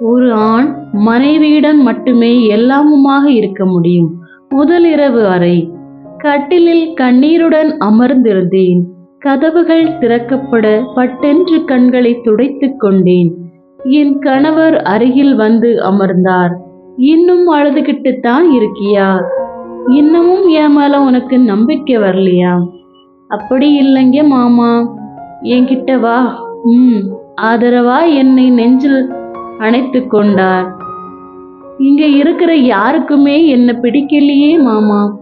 ஒரு ஆண் மனைவியுடன் மட்டுமே எல்லாமுமாக இருக்க முடியும். முதல் இரவு வரை கட்டிலில் கண்ணீருடன் அமர்ந்திருந்தேன். கதவுகள் திறக்கப்பட பட்டென்று கண்களை துடைத்துக் கொண்டேன். என் கணவர் அருகில் வந்து அமர்ந்தார். இன்னும் அழுதுகிட்டு தான் இருக்கியா இன்னமும் என் மேல உனக்கு நம்பிக்கை வரலையா? அப்படி இல்லைங்க மாமா. என்கிட்ட வா. ம் ஆதரவா என்னை நெஞ்சில் அணைத்து கொண்டார். இங்க இருக்கிற யாருக்குமே என்ன பிடிக்கலையே மாமா.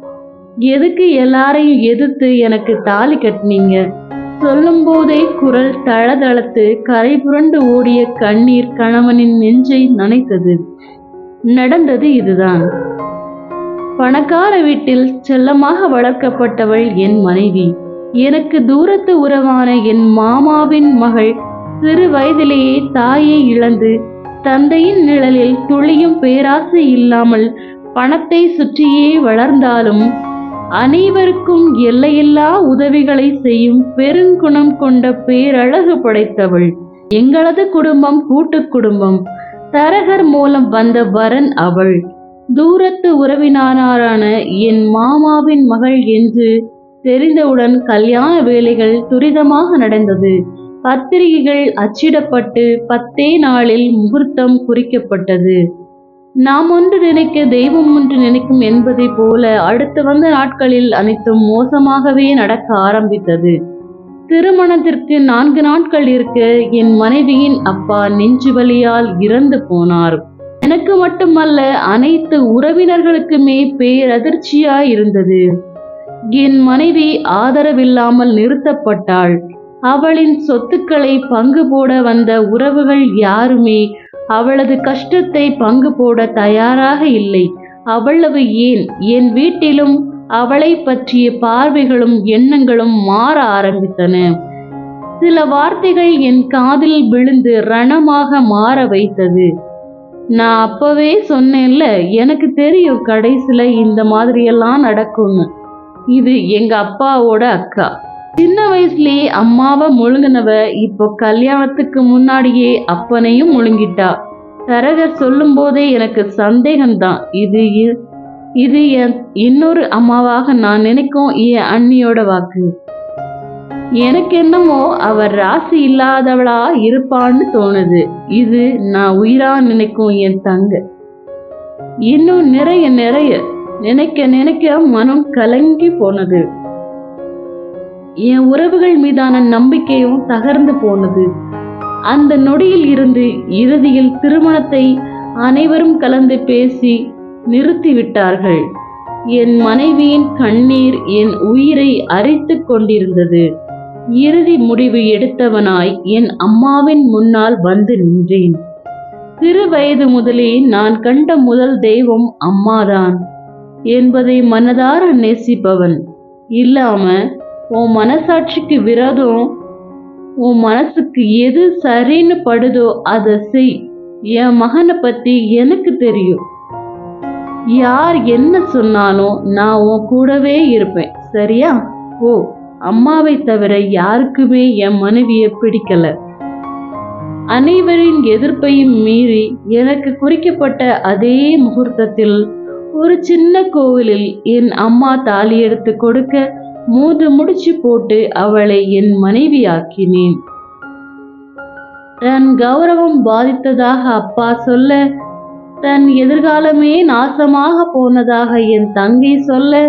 எதுக்கு எல்லாரையும் எதிர்த்து எனக்கு தாலி கட்டினீங்க? சொல்லும் போதே குரல் தளதளத்து கரை புரண்டு ஓடிய கண்ணீர் கணவனின் நெஞ்சை நனைத்தது. நடந்தது இதுதான். பணக்கார வீட்டில் செல்லமாக வளர்க்கப்பட்டவள் என் மனைவி. எனக்கு தூரத்து உறவான என் மாமாவின் மகள் சிறு வயதிலேயே தாயை இழந்து தந்தையின் நிழலில் துளியும் பேராசை இல்லாமல் பணத்தை சுற்றியே வளர்ந்தாலும் அனைவருக்கும் எல்லையில்லா உதவிகளை செய்யும் பெருங்குணம் கொண்ட பேரழகு படைத்தவள். எங்களது குடும்பம் கூட்டு குடும்பம். தரகர் மூலம் வந்த வரன் அவள். தூரத்து உறவினானாரான என் மாமாவின் மகள் என்று தெரிந்தவுடன் கல்யாண வேலைகள் துரிதமாக நடந்தது. பத்திரிகைகள் அச்சிடப்பட்டு பத்தே நாளில் முகூர்த்தம் குறிக்கப்பட்டது. நாம் ஒன்று நினைக்க தெய்வம் ஒன்று நினைக்கும் என்பதை போல அடுத்து வந்த நாட்களில் அனைத்தும் மோசமாகவே நடக்க ஆரம்பித்தது. திருமணத்திற்கு நான்கு நாட்கள் இருக்க என் மனைவியின் அப்பா நெஞ்சு வலியால் இறந்து போனார். எனக்கு மட்டுமல்ல அனைத்து உறவினர்களுக்குமே பேரதிர்ச்சியாய் இருந்தது என் மனைவி ஆதரவில்லாமல் நிறுத்தப்பட்டாள். அவளின் சொத்துக்களை பங்கு போட வந்த உறவுகள் யாருமே அவளது கஷ்டத்தை பங்கு போட தயாராக இல்லை. அவ்வளவு ஏன்? என் வீட்டிலும் அவளை பற்றிய பார்வைகளும் எண்ணங்களும் மாற ஆரம்பித்தன. சில வார்த்தைகள் என் காதில் விழுந்து ரணமாக மாற வைத்தது. நான் அப்பவே சொன்னேன்ல எனக்கு தெரியும் கடைசியில் இந்த மாதிரியெல்லாம் நடக்கும்னு. இது எங்க அப்பாவோட அக்கா. சின்ன வயசுலயே அம்மாவை முழுங்கினவ இப்போ கல்யாணத்துக்கு முன்னாடியே அப்பனையும் முழுங்கிட்டா. தரகர் சொல்லும் போதே எனக்கு சந்தேகம்தான். இது இ- இது என் இன்னொரு அம்மாவாக நான் நினைக்கும் என் அண்ணியோட வாக்கு. எனக்கு என்னமோ அவர் ராசி இல்லாதவளா இருப்பான்னு தோணுது. இது நான் உயிரா நினைக்கும் என் தங்க. இன்னும் நிறைய நிறைய நினைக்க நினைக்க மனம் கலங்கி போனது. என் உறவுகள் மீதான நம்பிக்கையும் தகர்ந்து போனது. அந்த நொடியில் இருந்து இறுதியில் திருமணத்தை அனைவரும் கலந்து பேசி நிறுத்திவிட்டார்கள் என் மனைவியின் கண்ணீர் என் உயிரை அரித்து கொண்டிருந்தது. இறுதி முடிவு எடுத்தவனாய் என் அம்மாவின் முன்னால் வந்து நின்றேன். சிறு வயது முதலே நான் கண்ட முதல் தெய்வம் அம்மாதான் என்பதை மனதார நேசிப்பவன். இல்லாம உன் மனசாட்சிக்கு விரோதம் உன் மனசுக்கு எது சரின்னு படுதோ அதை செய். என் மகனை பத்தி எனக்கு தெரியும். யார் என்ன சொன்னாலும் நான் உன் கூடவே இருப்பேன். சரியா? ஓ அம்மாவை தவிர யாருக்குமே என் மனைவியை பிடிக்கல. அனைவரின் எதிர்ப்பையும் மீறி எனக்கு குறிக்கப்பட்ட அதே முகூர்த்தத்தில் ஒரு சின்ன கோவிலில் என் அம்மா தாலி எடுத்து கொடுக்க மூன்று முடிச்சு போட்டு அவளை என் மனைவியாக்கினேன். தன் கௌரவம் பாதித்ததாக அப்பா சொல்ல தன் எதிர்காலமே நாசமாக போனதாக என் தங்கை சொல்ல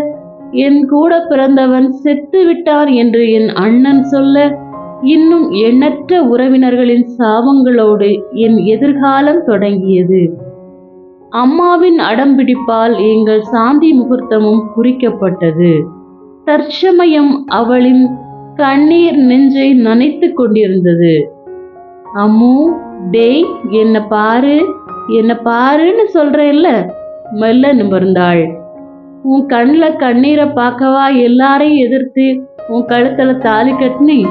என் கூட பிறந்தவன் செத்து விட்டான் என்று என் அண்ணன் சொல்ல இன்னும் எண்ணற்ற உறவினர்களின் சாபங்களோடு என் எதிர்காலம் தொடங்கியது. அம்மாவின் அடம்பிடிப்பால் எங்கள் சாந்தி முகூர்த்தமும் குறிக்கப்பட்டது. தற்சமயம் அவளின் கண்ணீர் நெஞ்சை நனைத்துக் கொண்டிருந்தது. அம்மு டேய் என்ன பாரு என்ன பாருன்னு சொல்றேல்ல? மெல்ல நிமிர்ந்தாள். உன் கண்ணில் கண்ணீரை பார்க்கவா எல்லாரையும் எதிர்த்து உன் கழுத்தில் தாலி கட்டினி?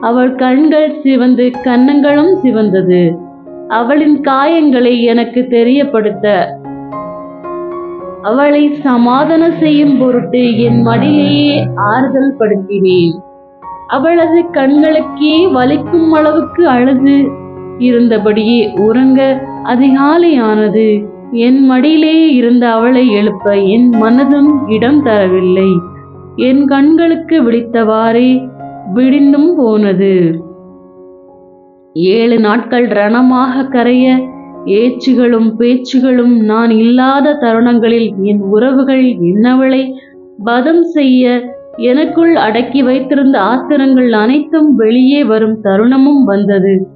அவள் கண்கள் சிவந்து கன்னங்களும் சிவந்தது. அவளின் காயங்களை எனக்கு தெரியப்படுத்த அவளை சமாதானம் செய்யும் பொருட்டு என் மடியையே ஆறுதல் படுத்தினேன். அவளது கண்களுக்கே வலிக்கும் அளவுக்கு அழுது இருந்தபடியே உறங்க அதிகாலையானது. என் மடியிலே இருந்த அவளை எழுப்ப என் மனதும் இடம் தரவில்லை. என் கண்களுக்கு விழித்தவாறே விடிந்தும் போனது. ஏழு நாட்கள் ரணமாக கரைய ஏச்சுகளும் பேச்சுகளும் நான் இல்லாத தருணங்களில் என் உறவுகள் என்னவளை பதம் செய்ய எனக்குள் அடக்கி வைத்திருந்த ஆத்திரங்கள் அனைத்தும் வெளியே வரும் தருணமும் வந்தது.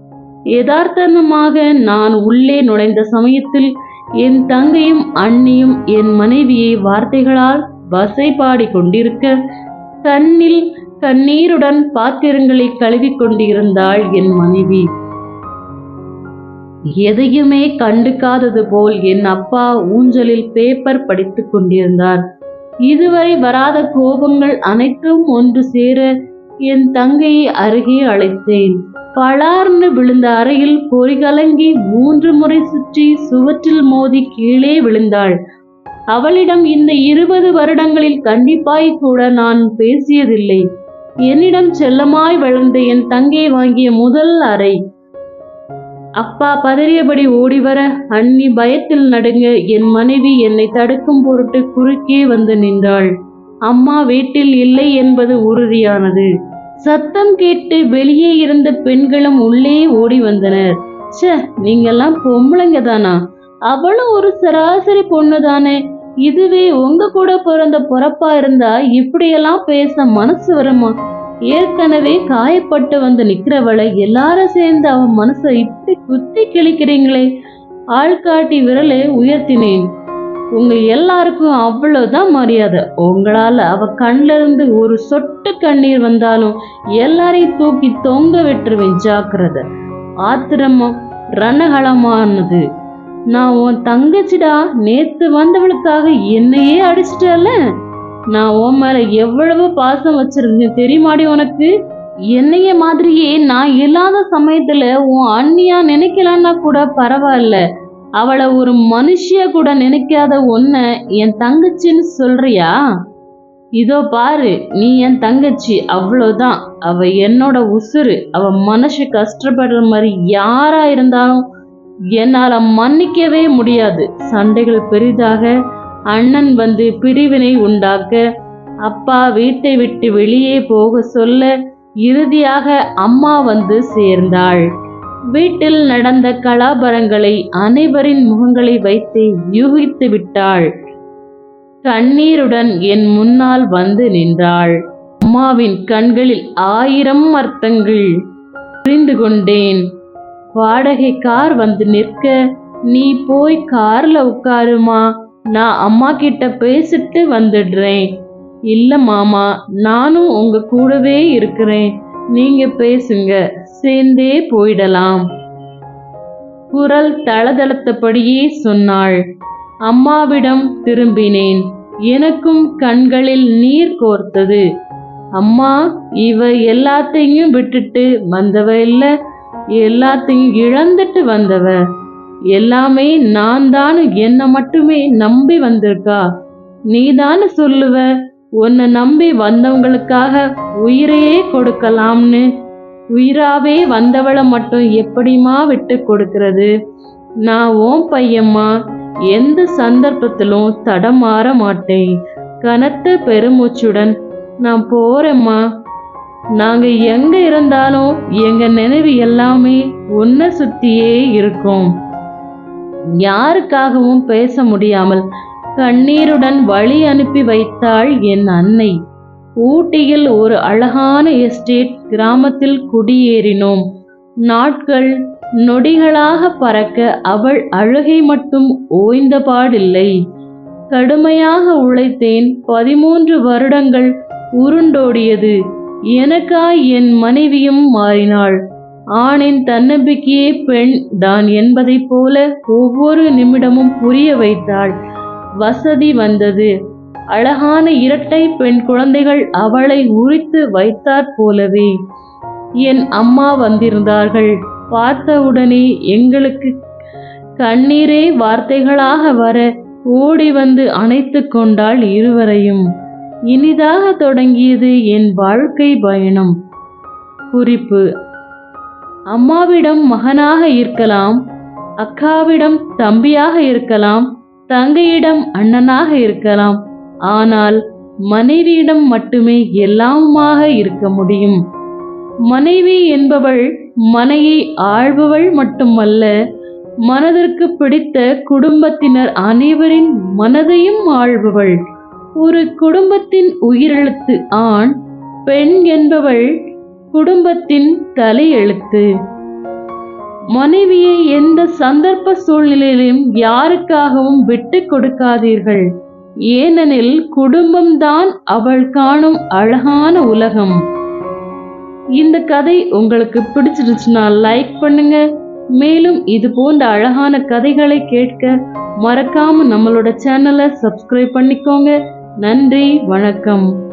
யதார்த்தமாக நான் உள்ளே நுழைந்த சமயத்தில் என் தங்கையும் அண்ணியும் என் மனைவியை வார்த்தைகளால் வசைபாடி கொண்டிருக்க கண்ணில் கண்ணீருடன் பாத்திரங்களை கழுவிக் கொண்டிருந்தாள் என் மனைவி. எதையுமே கண்டுக்காதது போல் என் அப்பா ஊஞ்சலில் பேப்பர் படித்துக் கொண்டிருந்தார். இதுவரை வராத கோபங்கள் அனைத்தும் ஒன்று சேர என் தங்கையை அருகே அழைத்தேன். பளார்னு விழுந்த அறையில் பொறிகலங்கி மூன்று முறை சுற்றி சுவற்றில் மோதி கீழே விழுந்தாள். அவளிடம் இந்த இருபது வருடங்களில் கண்டிப்பாய் கூட நான் பேசியதில்லை. என்னிடம் செல்லமாய் வளர்ந்த என் தங்கையை வாங்கிய முதல் அறை. அப்பா பதறியபடி ஓடி வர அண்ணி பயத்தில் நடுங்க என் மனைவி என்னை தடுக்கும் பொருட்டு குறுக்கே வந்து நின்றாள். அம்மா வீட்டில் இல்லை என்பது உறுதியானது சத்தம் கேட்டு வெளியே இருந்த பெண்களும் உள்ளே ஓடி வந்தனர். ச்சே நீங்கெல்லாம் பொம்பளைங்க தானா? அவளும் ஒரு சராசரி பொண்ணு தானே. இதுவே உங்க கூட பிறந்த பொறப்பா இருந்தா இப்படியெல்லாம் பேச மனசு வருமா? ஏற்கனவே காயப்பட்டு வந்து நிக்கிறவளை எல்லாரும் சேர்ந்து அவன் மனசை இப்படி குத்தி கிழிக்கிறீங்களே. ஆள்காட்டி விரலை உயர்த்தினேன். உங்க எல்லாருக்கும் அவ்வளவுதான் மரியாதை. உங்களால அவ கண்ல இருந்து ஒரு சொட்டு கண்ணீர் வந்தாலும் எல்லாரையும் தூக்கி தொங்க விட்டுருவேன் ஜாக்கிரதை. ஆத்திரமும் ரணகலமானது. நான் உன் தங்கச்சிடா நேத்து வந்தவளுக்காக என்னையே அடிச்சிட்டல நான் உன் மேல எவ்வளவு பாசம் வச்சிருந்தேன் தெரியுமாடி உனக்கு? என்னைய மாதிரியே நான் இல்லாத சமயத்துல உன் அண்ணியா நினைக்கலன்னா கூட பரவாயில்ல. அவளை ஒரு மனுஷிய கூட நினைக்காத உன்னை என் தங்கச்சின்னு சொல்றியா? இதோ பாரு நீ என் தங்கச்சி அவ்வளோதான் அவ என்னோட உசுரு அவ மனசு கஷ்டப்படுற மாதிரி யாரா இருந்தாலும் என்னால மன்னிக்கவே முடியாது. சண்டைகள் பெரிதாக அண்ணன் வந்து பிரிவினை உண்டாக்க அப்பா வீட்டை விட்டு வெளியே போக சொல்ல இறுதியாக அம்மா வந்து சேர்ந்தாள். வீட்டில் நடந்த கலாபரங்களை அனைவரின் முகங்களை வைத்து யூகித்து விட்டாள். கண்ணீருடன் என் முன்னால் வந்து நின்றாள். அம்மாவின் கண்களில் ஆயிரம் அர்த்தங்கள் புரிந்து கொண்டேன். வாடகை கார் வந்து நிற்க நீ போய் கார்ல உட்காருமா? நான் அம்மா கிட்ட பேசிட்டு வந்துடுறேன். இல்ல மாமா நானும் உங்க கூடவே இருக்கிறேன். நீங்க பேசுங்க சேர்ந்தே போயிடலாம். குரல் தளதளத்தபடியே சொன்னாள். அம்மாவிடம் திரும்பினேன். எனக்கும் கண்களில் நீர் கோர்த்தது. அம்மா இவ எல்லாத்தையும் விட்டுட்டு வந்தவ இல்ல எல்லாத்தையும் இழந்துட்டு வந்தவ. எல்லாமே நான் தான் என்னை மட்டுமே நம்பி வந்திருக்கா? நீ தானே சொல்லுவ உன்னை நம்பி வந்தவங்களுக்காக உயிரையே கொடுக்கலாம்னு. உயிராவே வந்தவளை மட்டும் எப்படிமா விட்டு கொடுக்கறது? நான் ஓம் பையம்மா எந்த சந்தர்ப்பத்திலும் தடமாற மாட்டேன். கனத்த பெருமூச்சுடன் நான் போறேம்மா. நாங்க எங்க இருந்தாலும் எங்க நினைவு எல்லாமே உன்னை சுத்தியே இருக்கும். யாருக்காகவும் பேச முடியாமல் கண்ணீருடன் வழி அனுப்பி வைத்தாள் என் அன்னை. ஊட்டியில் ஒரு அழகான எஸ்டேட் கிராமத்தில் குடியேறினோம். நாட்கள் நொடிகளாக பறக்க அவள் அழுகை மட்டும் ஓய்ந்தபாடில்லை. கடுமையாக உழைத்தேன் பதிமூன்று வருடங்கள் உருண்டோடியது. எனக்காய் என் மனைவியும் மாறினாள். ஆணின் தன்னம்பிக்கையே பெண் தான் என்பதைப் போல ஒவ்வொரு நிமிடமும் புரிய வைத்தாள். வசதி வந்தது. அழகான இரட்டை பெண் குழந்தைகள் அவளை உரித்து வைத்தாற் போலவே. என் அம்மா வந்திருந்தார்கள். பார்த்தவுடனே எங்களுக்கு கண்ணீரே வார்த்தைகளாக வர ஓடி வந்து அணைத்து கொண்டாள் இருவரையும். இனிதாக தொடங்கியது என் வாழ்க்கை பயணம். குறிப்பு அம்மாவிடம் மகனாக இருக்கலாம் அக்காவிடம் தம்பியாக இருக்கலாம் தங்கையிடம் அண்ணனாக இருக்கலாம். ஆனால் மனைவியிடம் மட்டுமே எல்லாமாக இருக்க முடியும். மனைவி என்பவள் மனையை ஆழ்பவள் மட்டுமல்ல மனதிற்கு பிடித்த குடும்பத்தினர் அனைவரின் மனதையும் ஆழ்பவள் ஒரு குடும்பத்தின் உயிரெழுத்து ஆண் பெண் என்பவள் குடும்பத்தின் தலையெழுத்து. மனைவியை எந்த சந்தர்ப்ப சூழ்நிலையிலும் யாருக்காகவும் விட்டு கொடுக்காதீர்கள். ஏனெனில் குடும்பம்தான் அவள் காணும் அழகான உலகம். இந்த கதை உங்களுக்கு பிடிச்சிருச்சுன்னா லைக் பண்ணுங்க. மேலும் இது போன்ற அழகான கதைகளை கேட்க மறக்காம நம்மளோட சேனலை சப்ஸ்கிரைப் பண்ணிக்கோங்க. நன்றி வணக்கம்.